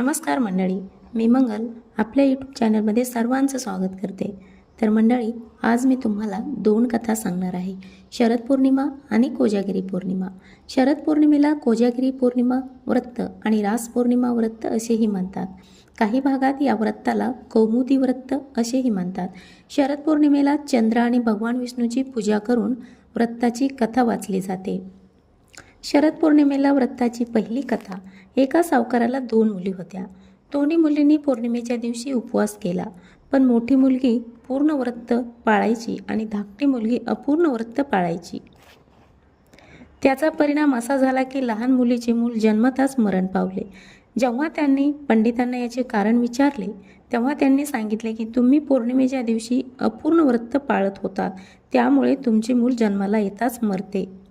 नमस्कार मंडळी मी मंगल आपल्या यूट्यूब चॅनलमध्ये सर्वांचं स्वागत करते. तर मंडळी आज मी तुम्हाला दोन कथा सांगणार आहे. शरद पौर्णिमा आणि कोजागिरी पौर्णिमा. शरद पौर्णिमेला कोजागिरी पौर्णिमा व्रत आणि रास पौर्णिमा व्रत असेही म्हणतात. काही भागात या व्रताला कौमुदी व्रत असेही म्हणतात. शरद पौर्णिमेला चंद्र आणि भगवान विष्णूची पूजा करून व्रताची कथा वाचली जाते. शरद पौर्णिमेला व्रताची पहिली कथा. एका सावकाराला दोन मुली होत्या. दोन्ही मुलींनी पौर्णिमेच्या दिवशी उपवास केला. पण मोठी मुलगी पूर्ण व्रत पाळायची आणि धाकटी मुलगी अपूर्ण व्रत पाळायची. त्याचा परिणाम असा झाला की लहान मुलीचे मूल जन्मताच मरण पावले. जेव्हा त्यांनी पंडितांना याचे कारण विचारले तेव्हा त्यांनी सांगितले की तुम्ही पौर्णिमेच्या दिवशी अपूर्ण व्रत पाळत होतात. त्यामुळे तुमचे मूल जन्माला येताच मरते.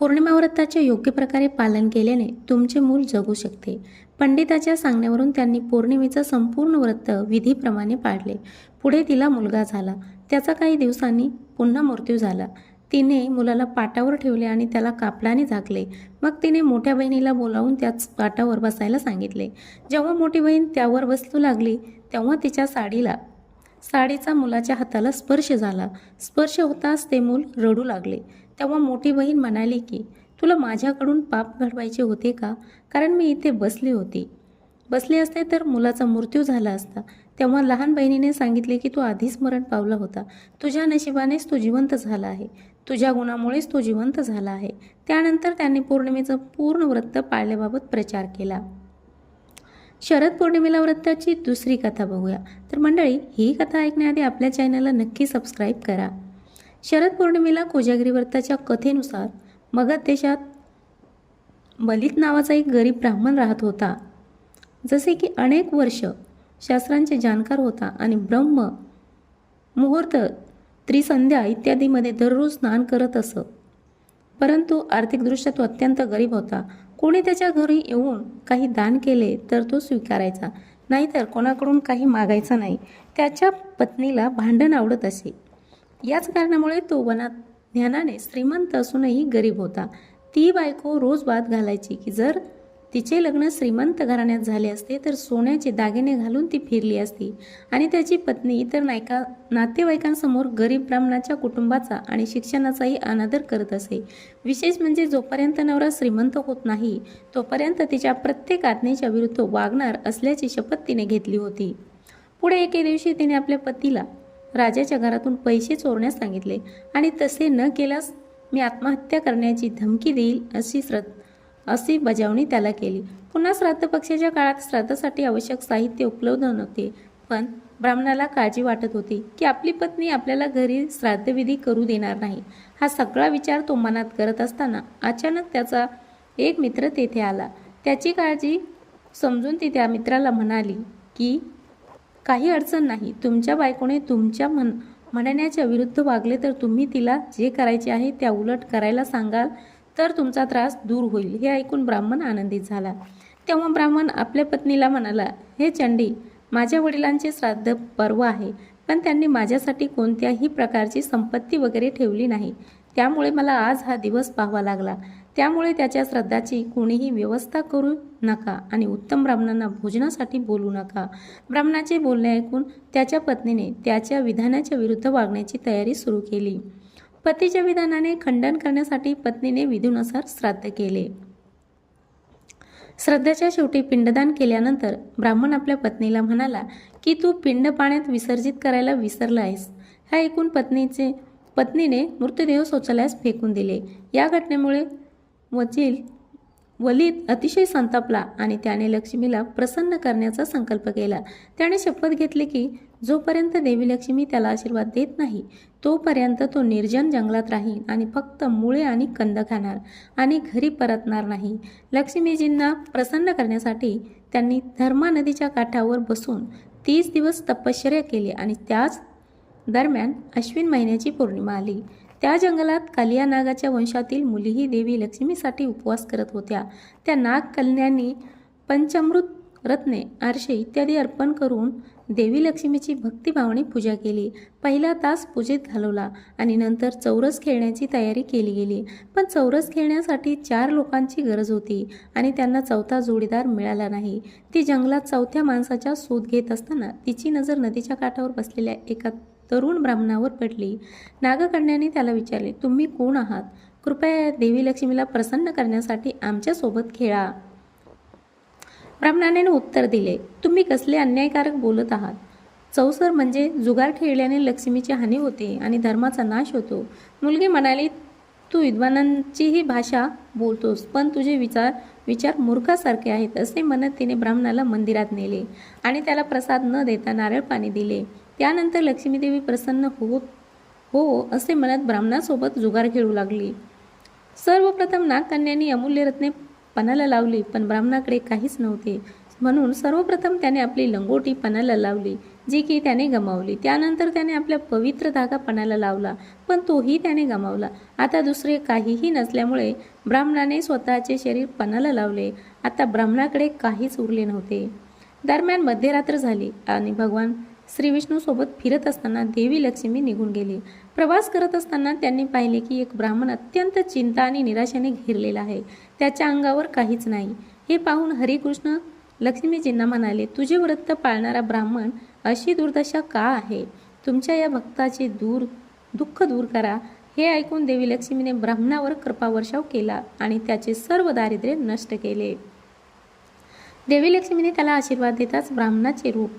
पौर्णिमा व्रताचे योग्य प्रकारे पालन केल्याने तुमचे मूल जगू शकते. पंडिताच्या सांगण्यावरून त्यांनी पौर्णिमेचं संपूर्ण व्रत विधीप्रमाणे पाळले पुढे तिला मुलगा झाला. त्याचा काही दिवसांनी पुन्हा मृत्यू झाला. तिने मुलाला पाटावर ठेवले आणि त्याला कापडाने झाकले. मग तिने मोठ्या बहिणीला बोलावून त्याच पाटावर बसायला सांगितले. जेव्हा मोठी बहीण त्यावर बसू लागली तेव्हा तिच्या साडीला साडीचा मुलाच्या हाताला स्पर्श झाला. स्पर्श होताच ते मूल रडू लागले. तेव्हा मोठी बहीण म्हणाली की तुला माझ्याकडून पाप घडवायचे होते का? कारण मी इथे बसली होती. बसले असते तर मुलाचा मृत्यू झाला असता. तेव्हा लहान बहिणीने सांगितले की तू आधीच मरण पावला होता. तुझ्या नशिबानेच तो जिवंत झाला आहे. तुझ्या गुणामुळेच तो जिवंत झाला आहे. त्यानंतर त्यांनी पौर्णिमेचं पूर्ण व्रत पाळल्याबाबत प्रचार केला. शरद पौर्णिमेला व्रताची दुसरी कथा बघूया. तर मंडळी ही कथा ऐकण्याआधी आपल्या चॅनलला नक्की सबस्क्राईब करा. शरद पौर्णिमेला कोजागिरी व्रताच्या कथेनुसार मगध देशात बलित नावाचा एक गरीब ब्राह्मण राहत होता. जसे की अनेक वर्ष शास्त्रांचे जाणकार होता आणि ब्रह्म मुहूर्त त्रिसंध्या इत्यादीमध्ये दररोज स्नान करत असत परंतु आर्थिकदृष्ट्या तो अत्यंत गरीब होता. कोणी त्याच्या घरी येऊन काही दान केले तर तो स्वीकारायचा. नाहीतर कोणाकडून काही मागायचा नाही. त्याच्या पत्नीला भांडण आवडत असे. याच कारणामुळे तो वनात ज्ञानाने श्रीमंत असूनही गरीब होता. ती बायको रोज वाद घालायची की जर तिचे लग्न श्रीमंत घराण्यात झाले असते तर सोन्याचे दागिने घालून ती फिरली असती आणि त्याची पत्नी इतर नायका नातेवाईकांसमोर गरीब ब्राह्मणाच्या कुटुंबाचा आणि शिक्षणाचाही अनादर करत असे. विशेष म्हणजे जोपर्यंत नवरा श्रीमंत होत नाही तोपर्यंत तिच्या प्रत्येक आज्ञेच्या विरुद्ध वागणार असल्याची शपथ तिने घेतली होती. पुढे एके दिवशी तिने आपल्या पतीला राजाच्या घरातून पैसे चोरण्यास सांगितले. आणि तसे न केल्यास मी आत्महत्या करण्याची धमकी देईल अशी श्रद्ध अशी बजावणी त्याला केली. पुन्हा श्राद्ध पक्षाच्या काळात श्राद्धासाठी आवश्यक साहित्य उपलब्ध नव्हते. पण ब्राह्मणाला काळजी वाटत होती की आपली पत्नी आपल्याला घरी श्राद्धविधी करू देणार नाही. हा सगळा विचार तो मनात करत असताना अचानक त्याचा एक मित्र तेथे आला. त्याची काळजी समजून ती त्या मित्राला म्हणाली की काही अडचण नाही. तुमच्या बायकोने तुमच्या म्हण म्हणण्याच्या विरुद्ध वागले तर तुम्ही तिला जे करायचे आहे त्या उलट करायला सांगाल तर तुमचा त्रास दूर होईल हे ऐकून ब्राह्मण आनंदित झाला. तेव्हा ब्राह्मण आपल्या पत्नीला म्हणाला हे चंडी माझ्या वडिलांचे श्राद्ध पर्व आहे पण त्यांनी माझ्यासाठी कोणत्याही प्रकारची संपत्ती वगैरे ठेवली नाही. त्यामुळे मला आज हा दिवस पाहावा लागला. त्यामुळे त्याच्या श्रद्धाची कोणीही व्यवस्था करू नका आणि उत्तम ब्राह्मणांना भोजनासाठी बोलू नका. ब्राह्मणाचे बोलणे ऐकून त्याच्या पत्नीने त्याच्या विधानाच्या विरुद्ध वागण्याची तयारी सुरू केली. पतीच्या विधानाने खंडन करण्यासाठी पत्नीने विधीनुसार श्राद्ध केले. श्रद्धेच्या शेवटी पिंडदान केल्यानंतर ब्राह्मण आपल्या पत्नीला म्हणाला की तू पिंड पाण्यात विसर्जित करायला विसरला आहेस हा ऐकून पत्नीचे पत्नीने मृतदेह शौचालयास फेकून दिले. या घटनेमुळे वचील वलीद अतिशय संतापला आणि त्याने लक्ष्मीला प्रसन्न करण्याचा संकल्प केला. त्याने शपथ घेतली की जोपर्यंत देवी लक्ष्मी त्याला आशीर्वाद देत नाही तोपर्यंत तो निर्जन जंगलात राहील आणि फक्त मुळे आणि कंद खाणार आणि घरी परतणार नाही. लक्ष्मीजींना प्रसन्न करण्यासाठी त्यांनी धर्मा नदीच्या काठावर बसून तीस दिवस तपश्चर्या केली आणि त्याच दरम्यान अश्विन महिन्याची पौर्णिमा आली. त्या जंगलात कालिया नागाच्या वंशातील मुलीही देवी लक्ष्मीसाठी उपवास करत होत्या. त्या नाग कन्यांनी पंचमृत रत्ने आरशे इत्यादी अर्पण करून देवी लक्ष्मीची भक्तिभावाने पूजा केली. पहिला तास पूजेत घालवला आणि नंतर चौरस खेळण्याची तयारी केली गेली. पण चौरस खेळण्यासाठी चार लोकांची गरज होती आणि त्यांना चौथा जोडीदार मिळाला नाही. ती जंगलात चौथ्या माणसाच्या शोध घेत असताना तिची नजर नदीच्या काठावर बसलेल्या एका तरुण ब्राह्मणावर पडली. नागकन्याने त्याला विचारले तुम्ही कोण आहात? कृपया देवी लक्ष्मीला प्रसन्न करण्यासाठी आमच्यासोबत खेळा. ब्राह्मणाने उत्तर दिले तुम्ही कसले अन्यायकारक बोलत आहात? चौसर म्हणजे जुगार खेळल्याने लक्ष्मीची हानी होते आणि धर्माचा नाश होतो. मुलगी म्हणाली तू विद्वानांचीही भाषा बोलतोस पण तुझे विचार विचार मूर्खासारखे आहेत असे म्हणत तिने ब्राह्मणाला मंदिरात नेले आणि त्याला प्रसाद न देता नारळ पाणी दिले. त्यानंतर लक्ष्मीदेवी प्रसन्न होत हो असे म्हणत ब्राह्मणासोबत जुगार खेळू लागली. सर्वप्रथम नागकन्यांनी अमूल्य रत्ने पणाला लावली पण ब्राह्मणाकडे काहीच नव्हते. म्हणून सर्वप्रथम त्याने आपली लंगोटी पणाला लावली जी की त्याने गमावली. त्यानंतर त्याने आपल्या पवित्र धागा पणाला लावला पण तोही त्याने गमावला. आता दुसरे काहीही नसल्यामुळे ब्राह्मणाने स्वतःचे शरीर पणाला लावले. आता ब्राह्मणाकडे काहीच उरले नव्हते. दरम्यान मध्यरात्र झाली आणि भगवान श्री विष्णूसोबत फिरत असताना देवी लक्ष्मी निघून गेली. प्रवास करत असताना त्यांनी पाहिले की एक ब्राह्मण अत्यंत चिंता आणि निराशेने घेरलेला आहे. त्याच्या अंगावर काहीच नाही. हे पाहून हरिकृष्ण लक्ष्मीजींना म्हणाले तुझे व्रत पाळणारा ब्राह्मण अशी दुर्दशा का आहे? तुमच्या या भक्ताचे दूर दुःख दूर करा. हे ऐकून देवी लक्ष्मीने ब्राह्मणावर कृपावर्षाव केला आणि त्याचे सर्व दारिद्र्य नष्ट केले. देवी लक्ष्मीने त्याला आशीर्वाद देताच ब्राह्मणाचे रूप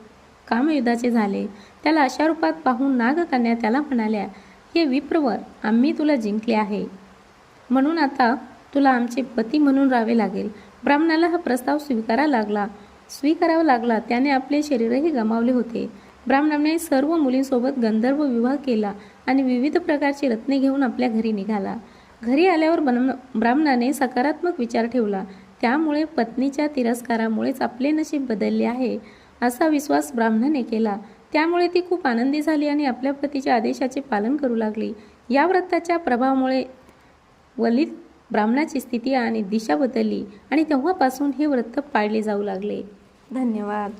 कामयुद्धाचे झाले. त्याला अशा रूपात पाहून नागकन्या त्याला म्हणाल्या हे विप्रवर आम्ही तुला जिंकले आहे. म्हणून आता तुला आमचे पती म्हणून राहावे लागेल. ब्राह्मणाला हा प्रस्ताव स्वीकारा लागला. स्वीकारावा लागला. त्याने आपले शरीरही गमावले होते. ब्राह्मणाने सर्व मुलींसोबत गंधर्व विवाह केला आणि विविध प्रकारची रत्ने घेऊन आपल्या घरी निघाला. घरी आल्यावर बन ब्राह्मणाने सकारात्मक विचार ठेवला. त्यामुळे पत्नीच्या तिरस्कारामुळेच आपले नशीब बदलले आहे. असा विश्वास ब्राह्मणाने केला. त्यामुळे ती खूप आनंदी झाली आणि आपल्या पतीच्या आदेशाचे पालन करू लागली. या व्रताच्या प्रभावामुळे वलित ब्राह्मणाची स्थिती आणि दिशा बदलली आणि तेव्हापासून हे व्रत पाळले जाऊ लागले. धन्यवाद.